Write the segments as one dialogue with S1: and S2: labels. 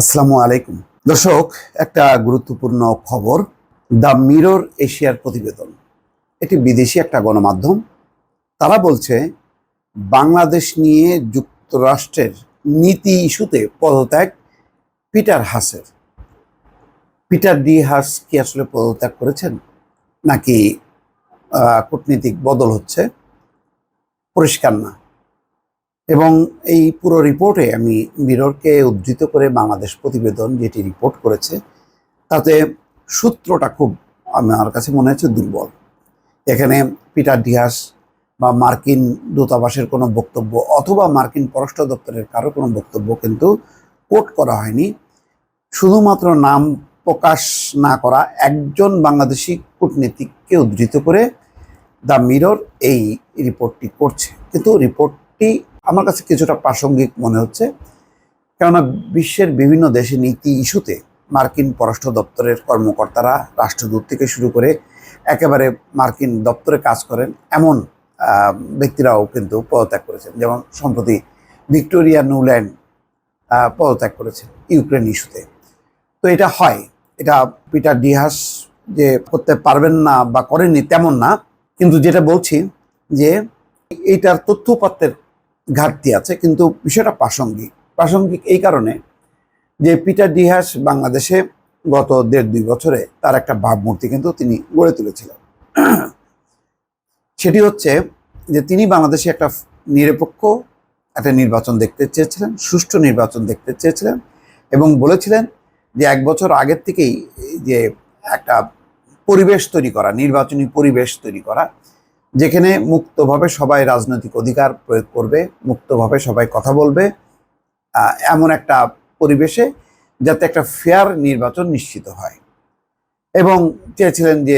S1: আসসালামু আলাইকুম। দর্শক, একটা গুরুত্বপূর্ণ খবর, দ্য মিরর এশিয়ার প্রতিবেদন। এটি বিদেশি একটা গণমাধ্যম। তারা বলছে, বাংলাদেশ নিয়ে যুক্তরাষ্ট্রের নীতি ইস্যুতে পদত্যাগ পিটার হাসের। পিটার ডি হাস কি আসলে পদত্যাগ করেছেন? নাকি কূটনীতিক বদল হচ্ছে? পরিষ্কার না। এবং এই পুরো রিপোর্টে আমি মিররকে উদ্ধৃত করে বাংলাদেশ প্রতিবেদন যেটি রিপোর্ট করেছে, তাতে সূত্রটা খুব আমার কাছে মনে হচ্ছে দুর্বল। এখানে পিটার ডিহাস বা মার্কিন দূতাবাসের কোনো বক্তব্য অথবা মার্কিন পররাষ্ট্র দপ্তরের কারও কোনো বক্তব্য কিন্তু কোট করা হয়নি। শুধুমাত্র নাম প্রকাশ না করা একজন বাংলাদেশি কূটনীতিককে উদ্ধৃত করে দ্য মিরর এই রিপোর্টটি করছে। কিন্তু রিপোর্টটি আমার কাছে কিছুটা প্রাসঙ্গিক মনে হচ্ছে, কেননা বিশ্বের বিভিন্ন দেশে নীতি ইস্যুতে মার্কিন পররাষ্ট্র দপ্তরের কর্মকর্তারা রাষ্ট্রদূত থেকে শুরু করে একেবারে মার্কিন দপ্তরে কাজ করেন, এমন ব্যক্তিরাও কিন্তু পদত্যাগ করেছেন। যেমন সম্প্রতি ভিক্টোরিয়া নিউল্যান্ড পদত্যাগ করেছেন ইউক্রেন ইস্যুতে। তো এটা হয়, এটা পিটার ডিহাস যে করতে পারবেন না বা করেননি তেমন না, কিন্তু যেটা বলছি যে এইটার তথ্যপাত্রের ঘাটতি আছে, কিন্তু বিষয়টা প্রাসঙ্গিক। প্রাসঙ্গিক এই কারণে যে পিটার ডিহাস বাংলাদেশে গত দেড় দুই বছরে তার একটা ভাবমূর্তি কিন্তু তিনি গড়ে তুলেছিলেন। সেটি হচ্ছে যে তিনি বাংলাদেশে একটা নিরপেক্ষ একটা নির্বাচন দেখতে চেয়েছিলেন, সুষ্ঠু নির্বাচন দেখতে চেয়েছিলেন এবং বলেছিলেন যে এক বছর আগের থেকেই যে একটা পরিবেশ তৈরি করা, নির্বাচনী পরিবেশ তৈরি করা যেখানে মুক্তভাবে সবাই রাজনৈতিক অধিকার প্রয়োগ করবে, মুক্তভাবে সবাই কথা বলবে এমন একটা পরিবেশে যাতে একটা ফেয়ার নির্বাচন নিশ্চিত হয়। এবং চেয়েছিলেন যে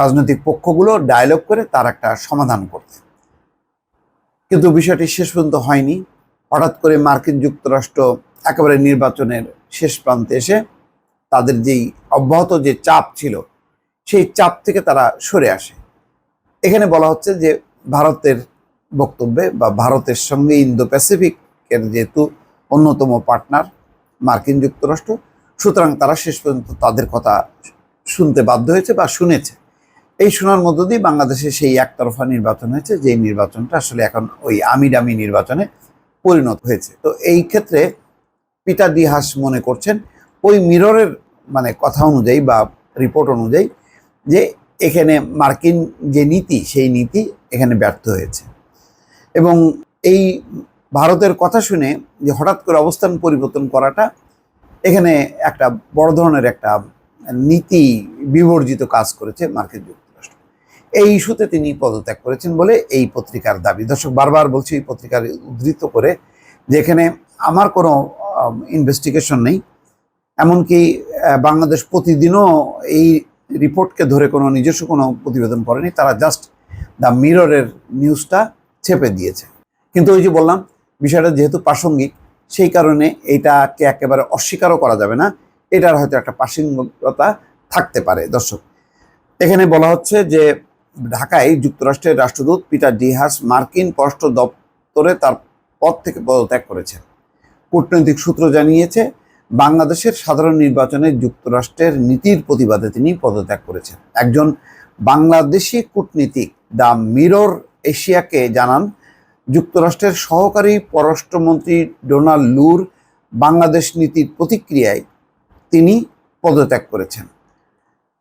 S1: রাজনৈতিক পক্ষগুলো ডায়ালগ করে তার একটা সমাধান করতে। কিন্তু বিষয়টি শেষ পর্যন্ত হয়নি। হঠাৎ করে মার্কিন যুক্তরাষ্ট্র একেবারে নির্বাচনের শেষ প্রান্তে এসে তাদের যেই অব্যাহত যে চাপ ছিল, সেই চাপ থেকে তারা সরে আসে। এখানে বলা হচ্ছে যে ভারতের বক্তব্যে বা ভারতের সঙ্গে ইন্দো প্যাসিফিকের যেহেতু অন্যতম পার্টনার মার্কিন যুক্তরাষ্ট্র, সুতরাং তারা শেষ পর্যন্ত তাদের কথা শুনতে বাধ্য হয়েছে বা শুনেছে। এই শোনার মধ্য দিয়ে বাংলাদেশে সেই একতরফা নির্বাচন হয়েছে, যেই নির্বাচনটা আসলে এখন ওই আমিডামি নির্বাচনে পরিণত হয়েছে। তো এই ক্ষেত্রে পিটার ডিহাস মনে করছেন, ওই মিররের মানে কথা অনুযায়ী বা রিপোর্ট অনুযায়ী যে এখানে মার্কিন যে নীতি, সেই নীতি এখানে ব্যর্থ হয়েছে। এবং এই ভারতের কথা শুনে যে হঠাৎ করে অবস্থান পরিবর্তন করাটা এখানে একটা বড় ধরনের একটা নীতি বিবর্জিত কাজ করেছে মার্কিন যুক্তরাষ্ট্র। এই ইস্যুতে তিনি পদত্যাগ করেছেন বলে এই পত্রিকার দাবি। দর্শক, বারবার বলছি এই পত্রিকার উদ্ধৃত করে যে এখানে আমার কোনো ইনভেস্টিগেশন নেই। এমনকি বাংলাদেশ প্রতিদিনও এই রিপোর্টকে ধরে কোনো নিজস্ব কোনো প্রতিবেদন করেনি, তারা জাস্ট দ্য মিররের নিউজটা ছেপে দিয়েছে। কিন্তু ওই যে বললাম, বিষয়টা যেহেতু প্রাসঙ্গিক, সেই কারণে এইটাকে একেবারে অস্বীকারও করা যাবে না। এটার হয়তো একটা প্রাসঙ্গিকতা থাকতে পারে। দর্শক, এখানে বলা হচ্ছে যে ঢাকায় যুক্তরাষ্ট্রের রাষ্ট্রদূত পিটার ডিহাস মার্কিন পররাষ্ট্র দপ্তরে তার পদ থেকে পদত্যাগ করেছেন। কূটনৈতিক সূত্র জানিয়েছে বাংলাদেশের সাধারণ নির্বাচনে যুক্তরাষ্ট্রের নীতির প্রতিবাদে তিনি পদত্যাগ করেছেন। একজন বাংলাদেশি কূটনীতিক দ্য মিরর এশিয়াকে জানান, যুক্তরাষ্ট্রের সহকারী পররাষ্ট্রমন্ত্রী ডোনাল্ড লুর বাংলাদেশ নীতির প্রতিক্রিয়ায় তিনি পদত্যাগ করেছেন।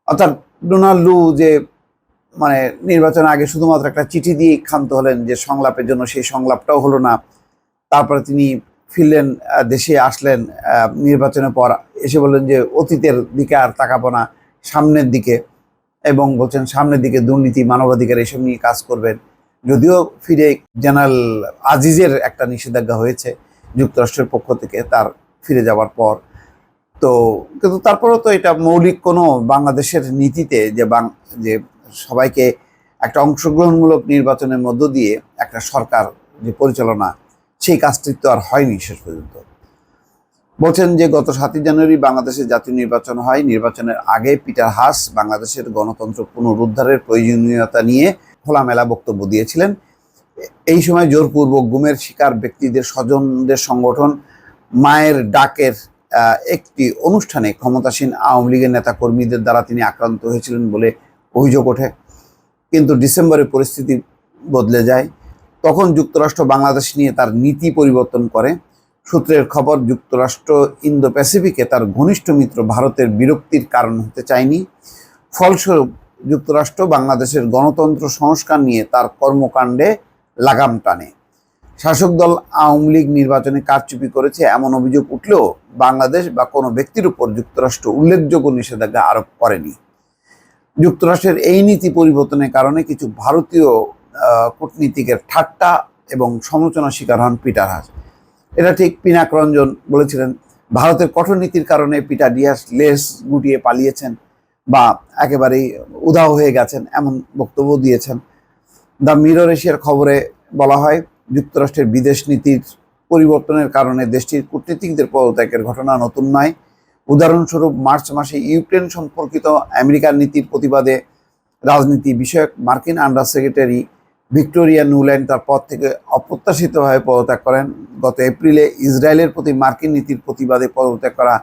S1: অর্থাৎ ডোনাল্ড লু যে মানে নির্বাচনের আগে শুধুমাত্র একটা চিঠি দিয়ে ক্ষান্ত হলেন যে সংলাপের জন্য সেই সংলাপটাও হলো না, তারপরে তিনি ফিরলেন দেশে আসলেন নির্বাচনের পর এসে বললেন যে অতীতের দিকে আর তাকাবো না, সামনের দিকে। এবং বলছেন, সামনের দিকে দুর্নীতি, মানবাধিকার এসব নিয়ে কাজ করবেন। যদিও ফিরে জেনারেল আজিজের একটা নিষেধাজ্ঞা হয়েছে যুক্তরাষ্ট্রের পক্ষ থেকে তার ফিরে যাওয়ার পর। তো, কিন্তু তারপরেও তো এটা মৌলিক কোনো বাংলাদেশের নীতিতে যে বাং, যে সবাইকে একটা অংশগ্রহণমূলক নির্বাচনের মধ্য দিয়ে একটা সরকার যে পরিচালনা সেই কাজটি তো আর হয়নি শেষ পর্যন্ত। বলছেন যে গত সাতই জানুয়ারি বাংলাদেশে জাতীয় নির্বাচন হয়। নির্বাচনের আগে পিটার হাস বাংলাদেশের গণতন্ত্র পুনরুদ্ধারের প্রয়োজনীয়তা নিয়ে খোলামেলা বক্তব্য দিয়েছিলেন। এই সময় জোরপূর্বক গুমের শিকার ব্যক্তিদের স্বজনদের সংগঠন মায়ের ডাকের একটি অনুষ্ঠানে ক্ষমতাসীন আওয়ামী লীগের নেতা কর্মীদের দ্বারা তিনি আক্রান্ত হয়েছিলেন বলে অভিযোগ ওঠে। কিন্তু ডিসেম্বরে পরিস্থিতি বদলে যায়। তখন যুক্তরাষ্ট্র বাংলাদেশ নিয়ে তার নীতি পরিবর্তন করে। সূত্রের খবর, যুক্তরাষ্ট্র ইন্দো প্যাসিফিকে তার ঘনিষ্ঠ মিত্র ভারতের বিরক্তির কারণ হতে চায়নি। ফলস্বরূপ, যুক্তরাষ্ট্র বাংলাদেশের গণতন্ত্র সংস্কার নিয়ে তার কর্মকাণ্ডে লাগাম টানে। শাসক দল আওয়ামী লীগ নির্বাচনে কারচুপি করেছে, এমন অভিযোগ উঠলেও বাংলাদেশ বা কোনো ব্যক্তির উপর যুক্তরাষ্ট্র উল্লেখযোগ্য নিষেধাজ্ঞা আরোপ করেনি। যুক্তরাষ্ট্রের এই নীতি পরিবর্তনের কারণে কিছু ভারতীয় কূটনীতিকের ঠাট্টা এবং সমালোচনার শিকার হন পিটার হাস। এটা ঠিক পিনাক রঞ্জন বলেছিলেন, ভারতের কঠোর নীতির কারণে পিটার ডিয়াস লেস গুটিয়ে পালিয়েছেন বা একেবারেই উধাও হয়ে গেছেন এমন বক্তব্য দিয়েছেন। দ্য মিরর এশিয়ার খবরে বলা হয়, যুক্তরাষ্ট্রের বিদেশ নীতির পরিবর্তনের কারণে দেশটির কূটনীতিকদের পদত্যাগের ঘটনা নতুন নয়। উদাহরণস্বরূপ, মার্চ মাসে ইউক্রেন সম্পর্কিত আমেরিকার নীতির প্রতিবাদে রাজনীতি বিষয়ক মার্কিন আন্ডার সেক্রেটারি ভিক্টোরিয়া নুল্যান্ড তার পদ থেকে অপ্রত্যাশিতভাবে পদত্যাগ করেন। গত এপ্রিলে ইসরায়েলের প্রতি মার্কিন নীতির প্রতিবাদে পদত্যাগ করা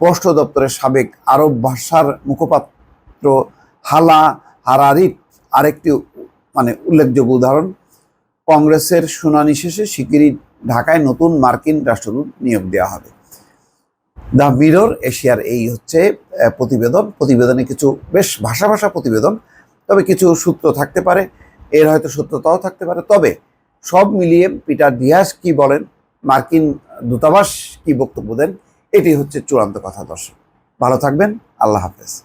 S1: পোস্ট দপ্তরের সাবেক আরব ভাষার মুখপাত্র হালা হারারির আরেকটি মানে উল্লেখযোগ্য উদাহরণ। কংগ্রেসের শুনানি শেষে শিগগিরই ঢাকায় নতুন মার্কিন রাষ্ট্রদূত নিয়োগ দেওয়া হবে। দ্য মিরর এশিয়ার এই হচ্ছে প্রতিবেদন। প্রতিবেদনে কিছু বেশ ভাষা ভাষা প্রতিবেদন, তবে কিছু সূত্র থাকতে পারে। এর হয়তো সত্যতাও থাকতে পারে। তবে সব মিলিয়ে পিটার দিয়াস কি বলেন, মার্কিন দূতাবাস কি বক্তব্য দেন এটি হচ্ছে চূড়ান্ত কথা দর্শক। ভালো থাকবেন, আল্লাহ হাফেজ।